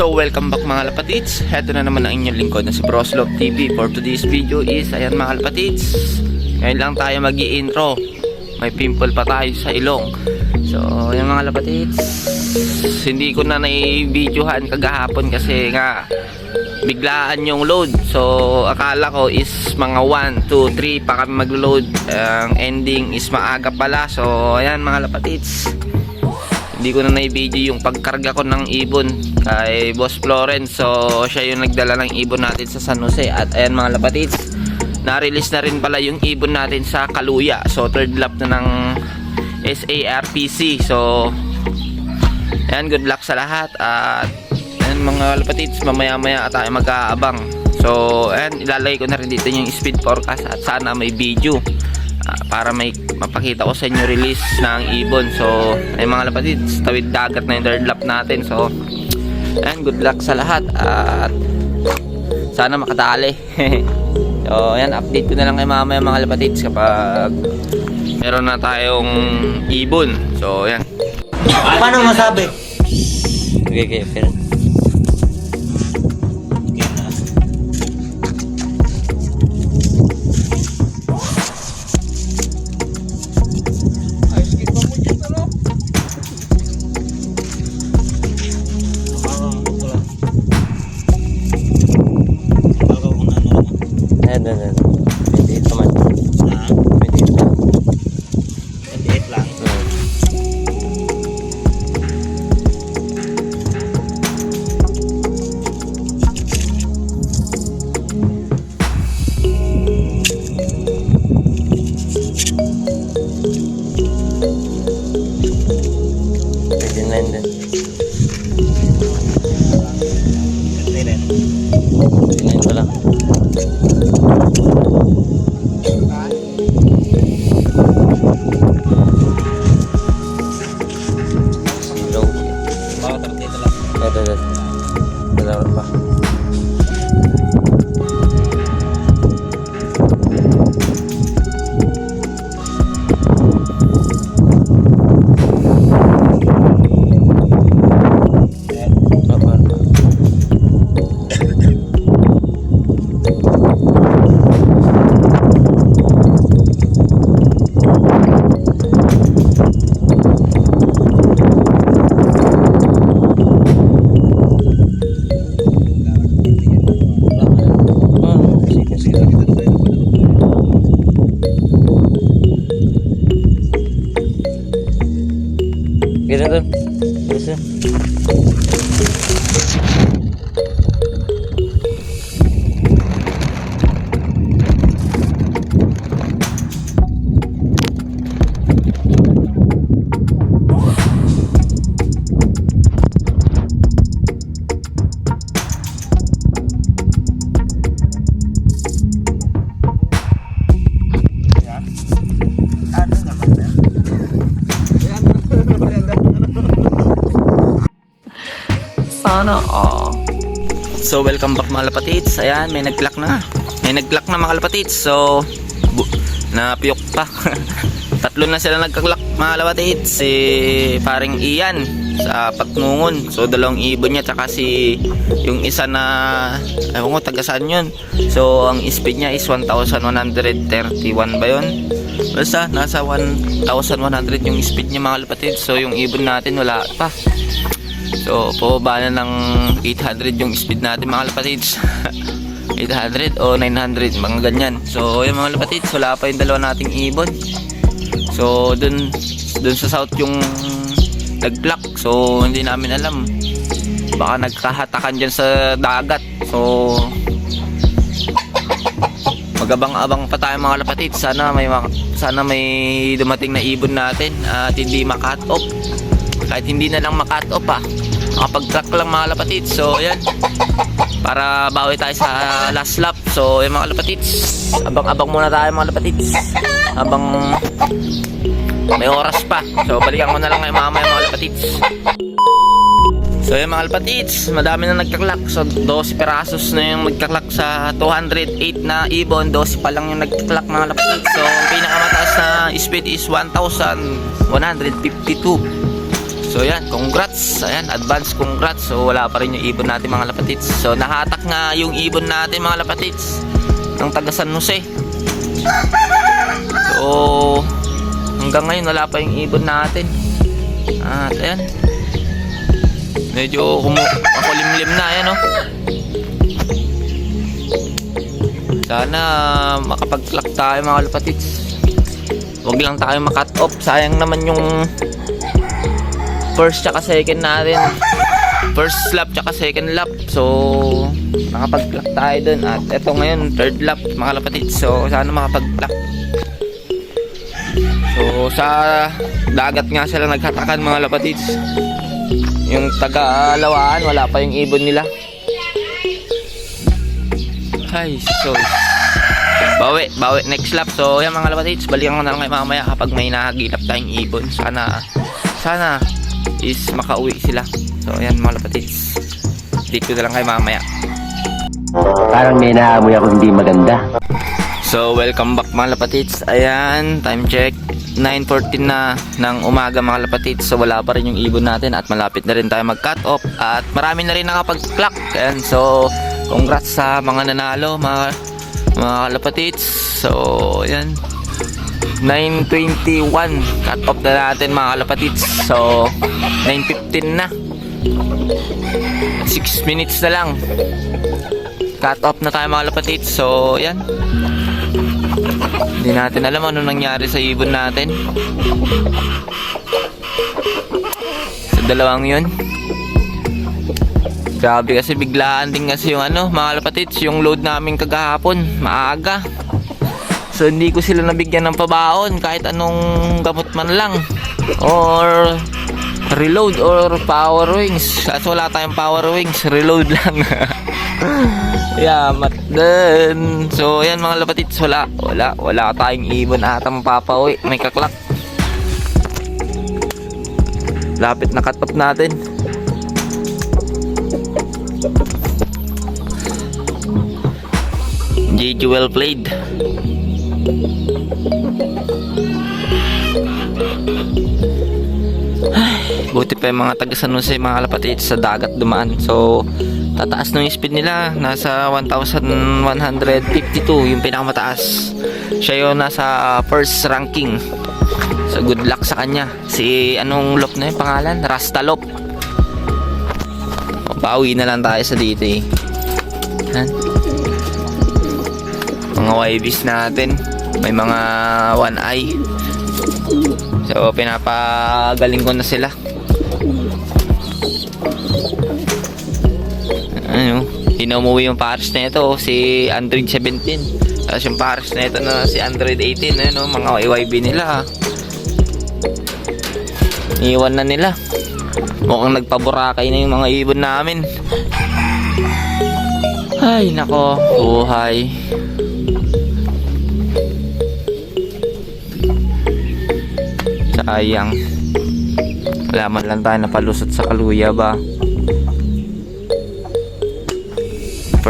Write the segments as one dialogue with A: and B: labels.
A: So welcome back mga lapatids. Heto na naman ang inyong lingkod na si Broslop TV For today's video is Ayan mga lapatids. Ngayon lang tayo mag intro May pimple pa tayo sa ilong. So ayan mga lapatids. Hindi ko na na-videohan kagahapon kasi nga Biglaan yung load. So akala ko is mga 1, 2, 3 pa kami mag-load. Ang ending is maaga pala. So ayan mga lapatids hindi ko na na-video yung pagkarga ko ng ibon kay Boss Florence. So, siya yung nagdala ng ibon natin sa San Jose. At ayan mga lapatids, na-release na rin pala yung ibon natin sa Kaluya. So, third lap na ng SARPC. So, ayan, good luck sa lahat. At ayan mga lapatids, mamaya-maya tayo mag-aabang. So, ayan, ilalagay ko na rin dito yung speed forecast at sana may video Ah, para may mapakita ko sa inyo release ng ibon. So ay mga lapatids tawid dagat na yung third lap natin. So and good luck sa lahat. At sana makatali so yan update ko na lang kay mamaya mga lapatids kapag meron na tayong ibon. So yan
B: Paano masabi?
A: okay okay pero Gila doon. Terus Sana all. So welcome back mga lapatids. Ayan, may nag-clock na. May nag-clock na mga lapatids. So napiyok pa. Tatlo na sila nagka-clock mga lapatids. Si paring Ian sa Patnungon. So dalawang ibon niya tsaka si yung isa na ewan ko taga saan yun. So ang speed niya is 1131 ba yun? Basta nasa 1100 yung speed niya mga lapatids. So yung ibon natin wala pa. So, pababa na ng 800 yung speed natin mga lapatids. 800 o 900, mga ganyan. So, yung mga lapatids, wala pa yung dalawa nating ibon. So, dun, dun sa south yung nag-block. So, hindi namin alam. Baka nagkahatakan dyan sa dagat. So, magabang-abang pa tayo mga lapatid sana may sana may dumating na ibon natin at hindi makat off kahit hindi na lang makat off ah makapag-track lang mga lapatid so yan para bawi tayo sa last lap so yung mga lapatids abang-abang muna tayo mga lapatids habang may oras pa so balikan ko na lang ngayon mamaya mga lapatids So yung mga alpatids, madami na nagkaklak. So 12 perasos na yung nagkaklak sa 208 na ibon. 12 pa lang yung nagkaklak mga alpatids. So ang pinakamataas na speed is 1,152. So yan, congrats. Ayan, advance congrats. So wala pa rin yung ibon natin mga lapatits. So nahatak nga yung ibon natin mga lapatits ng taga San Jose. So hanggang ngayon wala pa yung ibon natin. At ayan. Medyo kumu makulimlim na ayan oh. Sana makapag-clock tayo mga lapatits. Huwag lang tayo makat off. Sayang naman yung first tsaka second natin. First lap tsaka second lap. So, nakapag-clock tayo dun. At eto ngayon, third lap mga lapatits. So, sana makapag-clock. So, sa dagat nga sila naghatakan mga lapatits. Yung taga-lawaan, wala pa yung ibon nila. Ay, so Bawi, bawi next lap. So, yan mga lapatits, balikan ko na lang kayo mamaya kapag may nahagilap tayong ibon. Sana, sana is makauwi sila. So, yan mga lapatits. Dito na lang kayo mamaya.
B: Parang may naamoy ako hindi maganda.
A: So, welcome back mga lapatits. Ayan, time check. 9.14 na ng umaga mga lapatits. So, wala pa rin yung ibon natin at malapit na rin tayo mag-cut off. At marami na rin nakapag-clock. Ayan, so, congrats sa mga nanalo mga, mga lapatits. So, ayan. 9.21 cut off na natin mga kalapatits. So, 9.15 na. 6 minutes na lang. Cut off na tayo mga kalapatits. So, ayan. Hindi natin alam ano nangyari sa ibon natin. Sa dalawang yun. Grabe kasi biglaan din kasi yung ano, mga lapatits, yung load namin kagahapon, maaga. So hindi ko sila nabigyan ng pabaon kahit anong gamot man lang. Or reload or power wings. Kaso wala tayong power wings, reload lang. yeah, mat din. So, ayan mga lapatits, wala, wala, wala tayong ibon ata mapapauwi. May kaklak. Lapit na cut natin. GG well played. Buti pa yung mga taga San Jose mga kalapatid sa dagat dumaan. So, tataas ng speed nila. Nasa 1,152 yung pinakamataas. Siya yung nasa first ranking. So, good luck sa kanya. Si, anong lop na yung pangalan? Rastalop. Bawi na lang tayo sa dito eh. Mga YBs natin. May mga one eye. So, pinapagaling ko na sila. Inaumuwi yung Paris na ito, si Android 17. Tapos yung Paris na ito na si Android 18, ano, mga YYB nila. Iwan na nila. Mukhang nagpaburakay na yung mga ibon namin. Ay, nako, buhay. Sayang. Wala man lang tayo napalusot sa kaluya ba?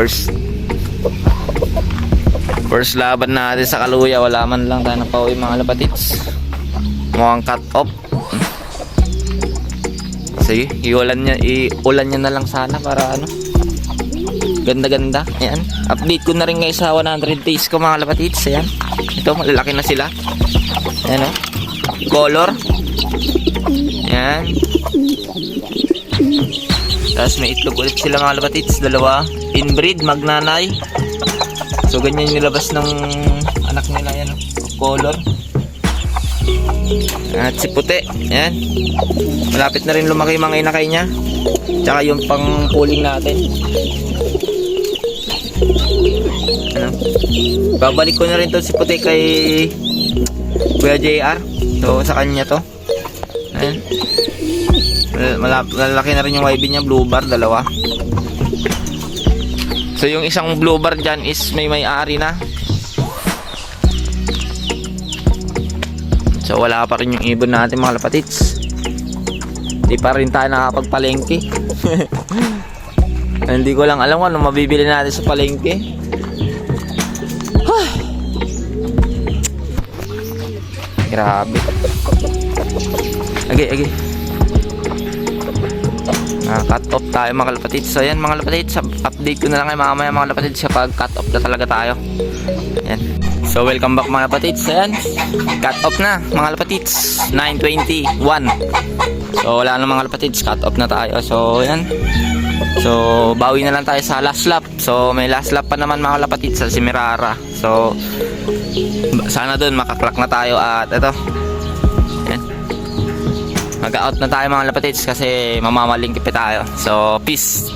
A: First First laban natin sa kaluya, wala man lang tayo napauwi mga lapatits. Mukhang cut off. Sige, iulan niya, iulan niya na lang sana para ano. Ganda-ganda. Ayan. Update ko na rin ngayon sa 100 days ko mga lapatits. Ayan. Ito, malalaki na sila. Ayan o. Color. Ayan. Tapos may itlog ulit sila mga lapatits. Dalawa. Inbreed, magnanay. So, ganyan nilabas ng anak nila. Ayan o. Color. At si puti. Ayan. Malapit na rin lumaki mga inakay niya. Tsaka yung pang pooling natin. Ano? Babalik ko na rin to si puti kay Kuya JR. So sa kanya to. Ayan. Mal- Malalaki na rin yung YB niya, blue bar, dalawa. So yung isang blue bar dyan is may may-ari na. So wala pa rin yung ibon natin mga lapatits. Hindi pa rin tayo nakapagpalengke. Hindi ko lang alam kung ano mabibili natin sa palengke. Grabe. Agi, agi. Ah, cut off tayo mga kalapatid. So yan mga kalapatid, update ko na lang kayo mamaya mga kalapatid kapag cut off na talaga tayo. Yan. So welcome back mga kalapatid. So cut off na mga kalapatid. 9.21. So wala na mga kalapatid, cut off na tayo. So yan. So bawi na lang tayo sa last lap. So may last lap pa naman mga kalapatid sa Simirara. So sana doon makaklak na tayo at ito. Mag-out na tayo mga lapatids kasi mamamalingkip tayo. So, peace.